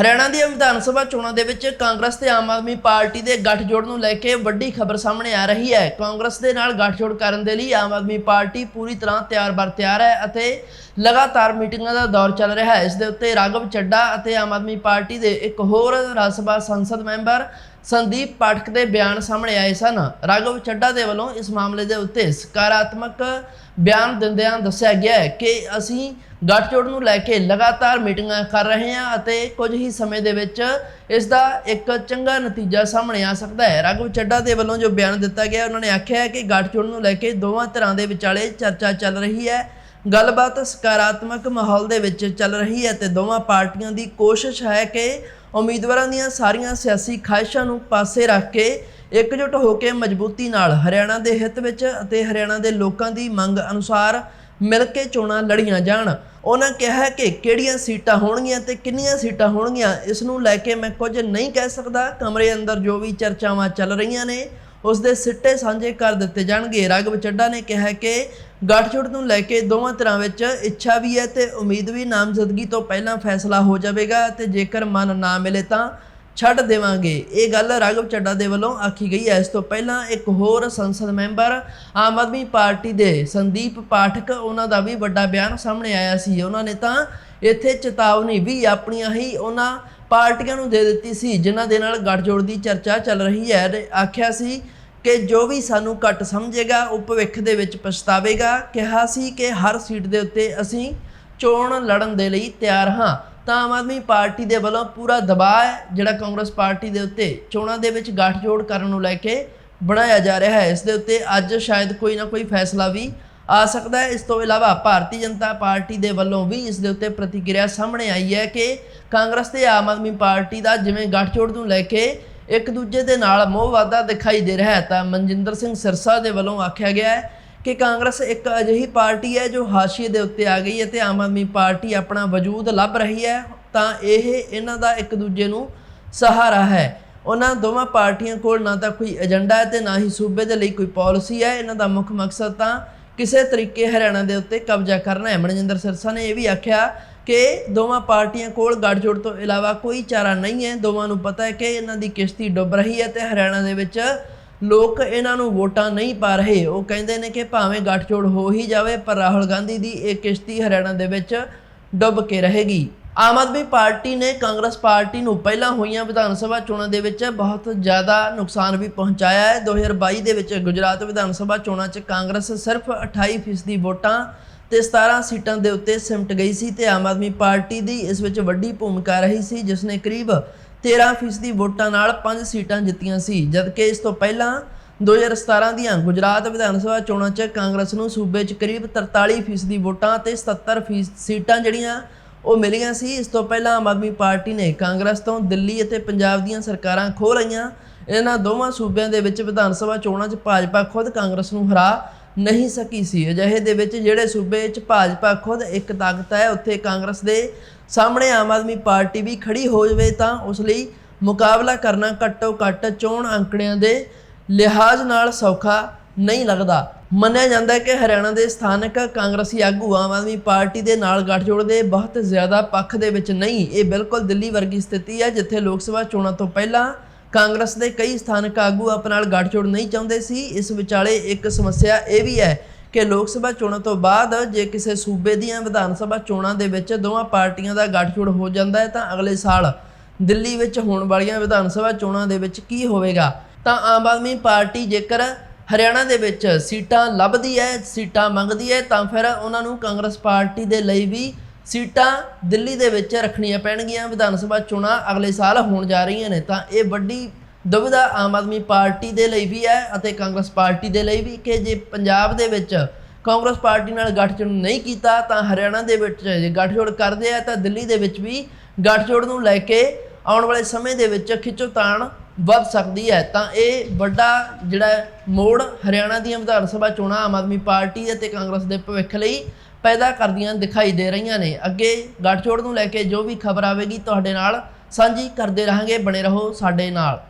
ਹਰਿਆਣਾ ਦੀਆਂ ਵਿਧਾਨ ਸਭਾ ਚੋਣਾਂ ਦੇ ਵਿੱਚ ਕਾਂਗਰਸ ਤੇ ਆਮ ਆਦਮੀ ਪਾਰਟੀ ਦੇ ਗੱਠਜੋੜ ਨੂੰ ਲੈ ਕੇ ਵੱਡੀ ਖਬਰ ਸਾਹਮਣੇ ਆ ਰਹੀ ਹੈ। ਕਾਂਗਰਸ ਦੇ ਨਾਲ ਗੱਠਜੋੜ ਕਰਨ ਦੇ ਲਈ ਆਮ ਆਦਮੀ ਪਾਰਟੀ ਪੂਰੀ ਤਰ੍ਹਾਂ ਤਿਆਰ-ਬਰ ਤਿਆਰ ਹੈ ਅਤੇ ਲਗਾਤਾਰ ਮੀਟਿੰਗਾਂ ਦਾ ਦੌਰ ਚੱਲ ਰਿਹਾ ਹੈ। ਇਸ ਦੇ ਉੱਤੇ ਰਾਘਵ ਚੱਡਾ ਅਤੇ ਆਮ ਆਦਮੀ ਪਾਰਟੀ ਦੇ ਇੱਕ ਹੋਰ ਰਾਜ ਸਭਾ ਸੰਸਦ ਮੈਂਬਰ ਸੰਦੀਪ ਪਾਠਕ ਦੇ ਬਿਆਨ ਸਾਹਮਣੇ ਆਏ ਸਨ। ਰਾਘਵ ਚੱਡਾ ਦੇ ਵੱਲੋਂ ਇਸ ਮਾਮਲੇ ਦੇ ਉੱਤੇ ਸਕਾਰਾਤਮਕ ਬਿਆਨ ਦਿੰਦਿਆਂ ਦੱਸਿਆ ਗਿਆ ਹੈ ਕਿ ਅਸੀਂ ਗੱਠਜੋੜ ਨੂੰ ਲੈ ਕੇ ਲਗਾਤਾਰ ਮੀਟਿੰਗਾਂ ਕਰ ਰਹੇ ਹਾਂ ਅਤੇ ਕੁਝ ਹੀ ਸਮੇਂ ਦੇ ਵਿੱਚ ਇਸ ਦਾ ਇੱਕ ਚੰਗਾ ਨਤੀਜਾ ਸਾਹਮਣੇ ਆ ਸਕਦਾ ਹੈ। ਰਾਘਵ ਚੱਡਾ ਦੇ ਵੱਲੋਂ ਜੋ ਬਿਆਨ ਦਿੱਤਾ ਗਿਆ, ਉਹਨਾਂ ਨੇ ਆਖਿਆ ਹੈ ਕਿ ਗੱਠਜੋੜ ਨੂੰ ਲੈ ਕੇ ਦੋਵਾਂ ਧਿਰਾਂ ਦੇ ਵਿਚਾਲੇ ਚਰਚਾ ਚੱਲ ਰਹੀ ਹੈ। ਗੱਲਬਾਤ ਸਕਾਰਾਤਮਕ ਮਾਹੌਲ ਦੇ ਵਿੱਚ ਚੱਲ ਰਹੀ ਹੈ ਤੇ ਦੋਵਾਂ ਪਾਰਟੀਆਂ ਦੀ ਕੋਸ਼ਿਸ਼ ਹੈ ਕਿ ਉਮੀਦਵਾਰਾਂ ਦੀਆਂ ਸਾਰੀਆਂ ਸਿਆਸੀ ਖਾਹਿਸ਼ਾਂ ਨੂੰ ਪਾਸੇ ਰੱਖ ਕੇ ਇਕਜੁੱਟ ਹੋ ਕੇ ਮਜ਼ਬੂਤੀ ਨਾਲ ਹਰਿਆਣਾ ਦੇ ਹਿੱਤ ਵਿੱਚ ਅਤੇ ਹਰਿਆਣਾ ਦੇ ਲੋਕਾਂ ਦੀ ਮੰਗ ਅਨੁਸਾਰ ਮਿਲ ਕੇ ਚੋਣਾਂ ਲੜੀਆਂ ਜਾਣ। ਉਹਨਾਂ ਕਿਹਾ ਕਿ ਕਿਹੜੀਆਂ ਸੀਟਾਂ ਹੋਣਗੀਆਂ ਤੇ ਕਿੰਨੀਆਂ ਸੀਟਾਂ ਹੋਣਗੀਆਂ, ਇਸ ਨੂੰ ਲੈ ਕੇ ਮੈਂ ਕੁਝ ਨਹੀਂ ਕਹਿ ਸਕਦਾ। ਕਮਰੇ ਅੰਦਰ ਜੋ ਵੀ ਚਰਚਾਵਾਂ ਚੱਲ ਰਹੀਆਂ ਨੇ ਉਸ ਦੇ ਸਿੱਟੇ ਸਾਂਝੇ ਕਰ ਦਿੱਤੇ ਜਾਣਗੇ। ਰਾਘਵ ਚੱਡਾ ਨੇ ਕਿਹਾ ਕਿ ਗੱਠਜੋੜ ਨੂੰ ਲੈ ਕੇ ਦੋਵਾਂ ਤਰ੍ਹਾਂ ਵਿੱਚ ਇੱਛਾ ਵੀ ਹੈ ਤੇ ਉਮੀਦ ਵੀ ਨਾਮਜ਼ਦਗੀ ਤੋਂ ਪਹਿਲਾਂ ਫੈਸਲਾ ਹੋ ਜਾਵੇਗਾ ਤੇ ਜੇਕਰ ਮਨ ਨਾ ਮਿਲੇ ਤਾਂ ਛੱਡ ਦੇਵਾਂਗੇ। ਇਹ ਗੱਲ ਰਾਘਵ ਚੱਡਾ ਦੇ ਵੱਲੋਂ ਆਖੀ ਗਈ ਹੈ। ਇਸ ਤੋਂ ਪਹਿਲਾਂ ਇੱਕ ਹੋਰ ਸੰਸਦ ਮੈਂਬਰ ਆਮ ਆਦਮੀ ਪਾਰਟੀ ਦੇ ਸੰਦੀਪ ਪਾਠਕ, ਉਹਨਾਂ ਦਾ ਵੀ ਵੱਡਾ ਬਿਆਨ ਸਾਹਮਣੇ ਆਇਆ ਸੀ। ਉਹਨਾਂ ਨੇ ਤਾਂ ਇੱਥੇ ਚੇਤਾਵਨੀ ਵੀ ਆਪਣੀਆਂ ਹੀ ਉਹਨਾਂ ਪਾਰਟੀਆਂ ਨੂੰ ਦੇ ਦਿੱਤੀ ਸੀ, ਜਿਨ੍ਹਾਂ ਦੇ ਨਾਲ ਗੱਠਜੋੜ ਦੀ ਚਰਚਾ ਚੱਲ ਰਹੀ ਹੈ। ਆਖਿਆ ਸੀ ਕਿ ਜੋ ਵੀ ਸਾਨੂੰ ਘੱਟ ਸਮਝੇਗਾ, ਉਹ ਭਵਿੱਖ ਦੇ ਵਿੱਚ ਪਛਤਾਵੇਗਾ। ਕਿਹਾ ਸੀ ਕਿ ਹਰ ਸੀਟ ਦੇ ਉੱਤੇ ਅਸੀਂ ਚੋਣ ਲੜਨ ਦੇ ਲਈ ਤਿਆਰ ਹਾਂ। ਤਾਂ ਆਮ ਆਦਮੀ ਪਾਰਟੀ ਦੇ ਵੱਲੋਂ ਪੂਰਾ ਦਬਾਅ ਹੈ, ਜਿਹੜਾ ਕਾਂਗਰਸ ਪਾਰਟੀ ਦੇ ਉੱਤੇ ਚੋਣਾਂ ਦੇ ਵਿੱਚ ਗੱਠਜੋੜ ਕਰਨ ਨੂੰ ਲੈ ਕੇ ਬਣਾਇਆ ਜਾ ਰਿਹਾ ਹੈ। ਇਸ ਦੇ ਉੱਤੇ ਅੱਜ ਸ਼ਾਇਦ ਕੋਈ ਨਾ ਕੋਈ ਫੈਸਲਾ ਵੀ ਆ ਸਕਦਾ ਹੈ। ਇਸ ਤੋਂ ਇਲਾਵਾ ਭਾਰਤੀ ਜਨਤਾ ਪਾਰਟੀ ਦੇ ਵੱਲੋਂ ਵੀ ਇਸ ਦੇ ਉੱਤੇ ਪ੍ਰਤੀਕਿਰਿਆ ਸਾਹਮਣੇ ਆਈ ਹੈ ਕਿ ਕਾਂਗਰਸ ਤੇ ਆਮ ਆਦਮੀ ਪਾਰਟੀ ਦਾ ਜਿਵੇਂ ਗੱਠਜੋੜ ਨੂੰ ਲੈ ਕੇ ਇੱਕ ਦੂਜੇ ਦੇ ਨਾਲ ਮੋਹ ਵਾਧਾ ਦਿਖਾਈ ਦੇ ਰਿਹਾ ਹੈ, ਤਾਂ ਮਨਜਿੰਦਰ ਸਿੰਘ ਸਿਰਸਾ ਦੇ ਵੱਲੋਂ ਆਖਿਆ ਗਿਆ ਹੈ ਕਿ ਕਾਂਗਰਸ ਇੱਕ ਅਜਿਹੀ ਪਾਰਟੀ ਹੈ ਜੋ ਹਾਸ਼ੀਏ ਦੇ ਉੱਤੇ ਆ ਗਈ ਹੈ ਤੇ ਆਮ ਆਦਮੀ ਪਾਰਟੀ ਆਪਣਾ ਵਜੂਦ ਲੱਭ ਰਹੀ ਹੈ, ਤਾਂ ਇਹ ਇਹਨਾਂ ਦਾ ਇੱਕ ਦੂਜੇ ਨੂੰ ਸਹਾਰਾ ਹੈ। ਉਹਨਾਂ ਦੋਵਾਂ ਪਾਰਟੀਆਂ ਕੋਲ ਨਾ ਤਾਂ ਕੋਈ ਏਜੰਡਾ ਹੈ ਤੇ ਨਾ ਹੀ ਸੂਬੇ ਦੇ ਲਈ ਕੋਈ ਪਾਲਿਸੀ ਹੈ। ਇਹਨਾਂ ਦਾ ਮੁੱਖ ਮਕਸਦ ਤਾਂ ਕਿਸੇ ਤਰੀਕੇ ਹਰਿਆਣਾ ਦੇ ਉੱਤੇ ਕਬਜ਼ਾ ਕਰਨਾ ਹੈ। ਮਨਜਿੰਦਰ ਸਿਰਸਾ ਨੇ ਇਹ ਵੀ ਆਖਿਆ ਕਿ ਦੋਵਾਂ ਪਾਰਟੀਆਂ ਕੋਲ ਗੱਠਜੋੜ ਤੋਂ ਇਲਾਵਾ ਕੋਈ ਚਾਰਾ ਨਹੀਂ ਹੈ। ਦੋਵਾਂ ਨੂੰ ਪਤਾ ਹੈ ਕਿ ਇਹਨਾਂ ਦੀ ਕਿਸ਼ਤੀ ਡੁੱਬ ਰਹੀ ਹੈ ਤੇ ਹਰਿਆਣਾ ਦੇ ਵਿੱਚ ਲੋਕ ਇਹਨਾਂ ਨੂੰ ਵੋਟਾਂ ਨਹੀਂ ਪਾ ਰਹੇ। ਉਹ ਕਹਿੰਦੇ ਨੇ ਕਿ ਭਾਵੇਂ ਗੱਠਜੋੜ ਹੋ ਹੀ ਜਾਵੇ, ਪਰ ਰਾਹੁਲ ਗਾਂਧੀ ਦੀ ਇਹ ਕਿਸ਼ਤੀ ਹਰਿਆਣਾ ਦੇ ਵਿੱਚ ਡੁੱਬ ਕੇ ਰਹੇਗੀ। ਆਮ ਆਦਮੀ ਪਾਰਟੀ ਨੇ ਕਾਂਗਰਸ ਪਾਰਟੀ ਨੂੰ ਪਹਿਲਾਂ ਹੋਈਆਂ ਵਿਧਾਨ ਸਭਾ ਚੋਣਾਂ ਦੇ ਵਿੱਚ ਬਹੁਤ ਜ਼ਿਆਦਾ ਨੁਕਸਾਨ ਵੀ ਪਹੁੰਚਾਇਆ ਹੈ। 2022 ਦੇ ਵਿੱਚ ਗੁਜਰਾਤ ਵਿਧਾਨ ਸਭਾ ਚੋਣਾਂ 'ਚ ਕਾਂਗਰਸ ਸਿਰਫ 28% ਵੋਟਾਂ ਤੇ 17 ਸੀਟਾਂ ਦੇ ਉੱਤੇ ਸਿਮਟ ਗਈ ਸੀ ਤੇ ਆਮ ਆਦਮੀ ਪਾਰਟੀ ਦੀ ਇਸ ਵਿੱਚ ਵੱਡੀ ਭੂਮਿਕਾ ਰਹੀ ਸੀ, ਜਿਸ ਨੇ ਕਰੀਬ 13% ਵੋਟਾਂ ਨਾਲ 5 ਸੀਟਾਂ ਜਿੱਤੀਆਂ ਸੀ, ਜਦਕਿ ਇਸ ਤੋਂ ਪਹਿਲਾਂ 2017 ਦੀਆਂ ਗੁਜਰਾਤ ਵਿਧਾਨ ਸਭਾ ਚੋਣਾਂ 'ਚ ਕਾਂਗਰਸ ਨੂੰ ਸੂਬੇ 'ਚ ਕਰੀਬ 43% ਵੋਟਾਂ ਤੇ 77% ਸੀਟਾਂ ਜਿਹੜੀਆਂ ਉਹ ਮਿਲੀਆਂ ਸੀ, ਇਸ ਤੋਂ ਪਹਿਲਾਂ ਆਮ ਆਦਮੀ ਪਾਰਟੀ ਨੇ ਕਾਂਗਰਸ ਤੋਂ ਦਿੱਲੀ ਅਤੇ ਪੰਜਾਬ ਦੀਆਂ ਸਰਕਾਰਾਂ ਖੋਹ ਲਈਆਂ। ਇਹਨਾਂ ਦੋਵਾਂ ਸੂਬਿਆਂ ਦੇ ਵਿੱਚ ਵਿਧਾਨ ਸਭਾ ਚੋਣਾਂ 'ਚ ਭਾਜਪਾ ਖੁਦ ਕਾਂਗਰਸ ਨੂੰ ਹਰਾ ਨਹੀਂ ਸਕੀ ਸੀ। ਅਜਿਹੇ ਦੇ ਵਿੱਚ ਜਿਹੜੇ ਸੂਬੇ 'ਚ ਭਾਜਪਾ ਖੁਦ ਇੱਕ ਤਾਕਤ ਹੈ, ਉੱਥੇ ਕਾਂਗਰਸ ਦੇ ਸਾਹਮਣੇ ਆਮ ਆਦਮੀ ਪਾਰਟੀ ਵੀ ਖੜੀ ਹੋ ਜਾਵੇ ਤਾਂ ਉਸ ਲਈ ਮੁਕਾਬਲਾ ਕਰਨਾ ਘੱਟੋ ਘੱਟ ਚੋਣ ਅੰਕੜਿਆਂ ਦੇ ਲਿਹਾਜ਼ ਨਾਲ ਸੌਖਾ ਨਹੀਂ ਲੱਗਦਾ। ਮੰਨਿਆ ਜਾਂਦਾ ਹੈ ਕਿ ਹਰਿਆਣਾ ਦੇ ਸਥਾਨਕ ਕਾਂਗਰਸੀ ਆਗੂ ਆਮ ਆਦਮੀ ਪਾਰਟੀ ਦੇ ਨਾਲ ਗੱਠਜੋੜ ਦੇ ਬਹੁਤ ਜ਼ਿਆਦਾ ਪੱਖ ਦੇ ਵਿੱਚ ਨਹੀਂ। ਇਹ ਬਿਲਕੁਲ ਦਿੱਲੀ ਵਰਗੀ ਸਥਿਤੀ ਹੈ, ਜਿੱਥੇ ਲੋਕ ਸਭਾ ਚੋਣਾਂ ਤੋਂ ਪਹਿਲਾਂ ਕਾਂਗਰਸ ਦੇ ਕਈ ਸਥਾਨਕ ਆਗੂ ਆਪ ਨਾਲ ਗੱਠਜੋੜ ਨਹੀਂ ਚਾਹੁੰਦੇ ਸੀ। ਇਸ ਵਿਚਾਲੇ ਇੱਕ ਸਮੱਸਿਆ ਇਹ ਵੀ ਹੈ ਕਿ ਲੋਕ ਸਭਾ ਚੋਣਾਂ ਤੋਂ ਬਾਅਦ ਜੇ ਕਿਸੇ ਸੂਬੇ ਦੀਆਂ ਵਿਧਾਨ ਸਭਾ ਚੋਣਾਂ ਦੇ ਵਿੱਚ ਦੋਵਾਂ ਪਾਰਟੀਆਂ ਦਾ ਗੱਠਜੋੜ ਹੋ ਜਾਂਦਾ ਹੈ ਤਾਂ ਅਗਲੇ ਸਾਲ ਦਿੱਲੀ ਵਿੱਚ ਹੋਣ ਵਾਲੀਆਂ ਵਿਧਾਨ ਸਭਾ ਚੋਣਾਂ ਦੇ ਵਿੱਚ ਕੀ ਹੋਵੇਗਾ? ਤਾਂ ਆਮ ਆਦਮੀ ਪਾਰਟੀ ਜੇਕਰ ਹਰਿਆਣਾ ਦੇ ਵਿੱਚ ਸੀਟਾਂ ਲੱਭਦੀ ਹੈ, ਸੀਟਾਂ ਮੰਗਦੀ ਹੈ ਤਾਂ ਫਿਰ ਉਹਨਾਂ ਨੂੰ ਕਾਂਗਰਸ ਪਾਰਟੀ ਦੇ ਲਈ ਵੀ ਸੀਟਾਂ ਦਿੱਲੀ ਦੇ ਵਿੱਚ ਰੱਖਣੀਆਂ ਪੈਣਗੀਆਂ। ਵਿਧਾਨ ਸਭਾ ਚੋਣਾਂ ਅਗਲੇ ਸਾਲ ਹੋਣ ਜਾ ਰਹੀਆਂ ਨੇ, ਤਾਂ ਇਹ ਵੱਡੀ ਦੁਬਿਧਾ ਆਮ ਆਦਮੀ ਪਾਰਟੀ ਦੇ ਲਈ ਵੀ ਹੈ ਅਤੇ ਕਾਂਗਰਸ ਪਾਰਟੀ ਦੇ ਲਈ ਵੀ, ਕਿ ਜੇ ਪੰਜਾਬ ਦੇ ਵਿੱਚ ਕਾਂਗਰਸ ਪਾਰਟੀ ਨਾਲ ਗੱਠਜੋੜ ਨਹੀਂ ਕੀਤਾ, ਤਾਂ ਹਰਿਆਣਾ ਦੇ ਵਿੱਚ ਜੇ ਗੱਠਜੋੜ ਕਰਦੇ ਆ, ਤਾਂ ਦਿੱਲੀ ਦੇ ਵਿੱਚ ਵੀ ਗੱਠਜੋੜ ਨੂੰ ਲੈ ਕੇ ਆਉਣ ਵਾਲੇ ਸਮੇਂ ਦੇ ਵਿੱਚ ਖਿੱਚੋਤਾਣ ਵੱਧ ਸਕਦੀ ਹੈ। ਤਾਂ ਇਹ ਵੱਡਾ ਜਿਹੜਾ ਮੋੜ ਹਰਿਆਣਾ ਦੀਆਂ ਵਿਧਾਨ ਸਭਾ ਚੋਣਾਂ ਆਮ ਆਦਮੀ ਪਾਰਟੀ ਅਤੇ ਕਾਂਗਰਸ ਦੇ ਭਵਿੱਖ ਲਈ ਪੈਦਾ ਕਰਦੀਆਂ ਦਿਖਾਈ ਦੇ ਰਹੀਆਂ ਨੇ। ਅੱਗੇ ਗੱਠਜੋੜ ਨੂੰ ਲੈ ਕੇ ਜੋ ਵੀ ਖਬਰ ਆਵੇਗੀ ਤੁਹਾਡੇ ਨਾਲ ਸਾਂਝੀ ਕਰਦੇ ਰਹਾਂਗੇ। ਬਣੇ ਰਹੋ ਸਾਡੇ ਨਾਲ।